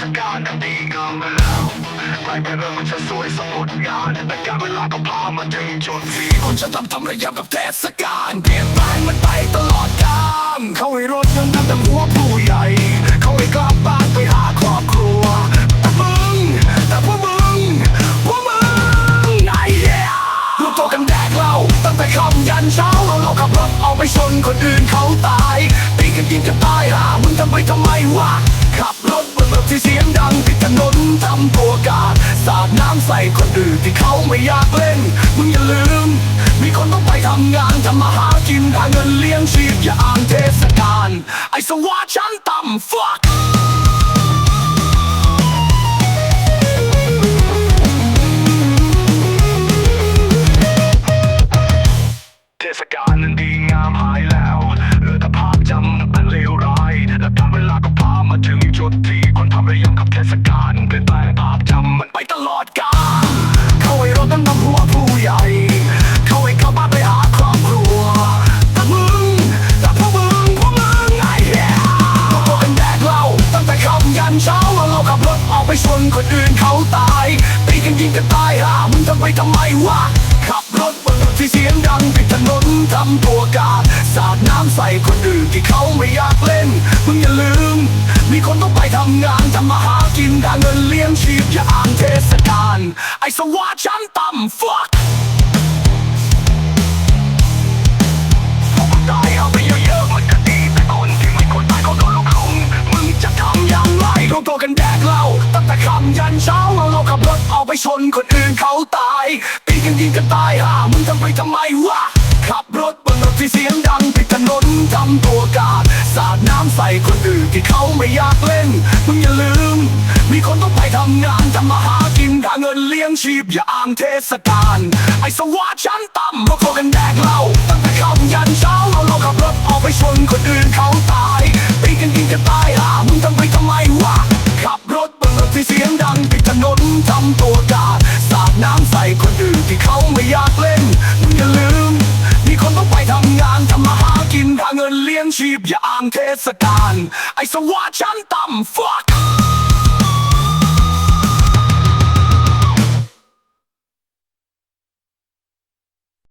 ศกาลอันดีงามมาแล้วใครไม่เริ่มมันจะสวยสมดงานแต่การเวลาก็พามาถึงจุดที่คนจะทำทำระยะกับเทศกาลเปลี่ยนแปลงมันไปตลอดกาลเขาให้รถยังนั่งแต่หัวผู้ใหญ่ เขาให้กลับบ้านไปหาครอบครัวแต่มึงแต่พวกมึงพวกมึงไอ้เหี้ยลูกโตกันแดกเหล้าตั้งแต่ค่ำยันเช้าเราเราขับรถเอาไปชนคนอื่นเขาตายตีกันยิงกันตายห่ามึงทำไปทำไมวะำตัวกาดสาดน้ำใส่คนอื่นที่เขาไม่อยากเล่น มึงอย่าลืม มีคนต้องไปทำงานทำมาหากินหาเงินเลี้ยงชีพอย่าอ้างเทศกาลไอ้สวาชั้นต่ำ fuck ลี่ยนแปจำมันไปตลอดกาลเขาให้รถนั้นนำหัวผู้ใหญ่เขาให้กลับบ้านไปหาครอบครัวแต่มึงแต่พวกมึงพวกมึงไอ้เหี้ยพวกพวกกันแดกเหล้าตั้งแต่ค่ำยันเช้าแล้วเราขับรถออกไปชนคนอื่นเขาตายตีกันยิงกันตายห่ามึงทำไปทำไมวะขับรถบนรถที่เสียงดังปิดถนนทำตัวกาดสาดน้ำใส่คนอื่นที่เขาไม่อยากเล่นมึงอย่าลืม มีคนต้องไปทำงานทำมาหา กินหาเงินเลี้ยงชีพอย่าอ้างเทศกาลไอ้สวาชั้นต่ำ fuck พวกตายเอาไปเยอะๆมันก็ดีแต่คนที่ไม่ควรตายก็โดนลูกหลงมึงจะทำอย่างไรรวมตัวกันแดกเหล้าตั้งแต่ค่ำยันเช้าเราเราขับรถออกไปชนคนอื่นเขาตายตีกันยิงกันตายห่ามึงทำไปทำไมวะ ใส่คนอื่นที่เขาไม่อยากเล่น มึงอย่าลืม มีคนต้องไปทำงานทำมาหากินหาเงินเลี้ยงชีพอย่าอ้างเทศกาลไอ้สวะฉันต่ำพวกเขากัน ชีพอย่างเทศกาลไอ้สวาชั้นต่ำ fuck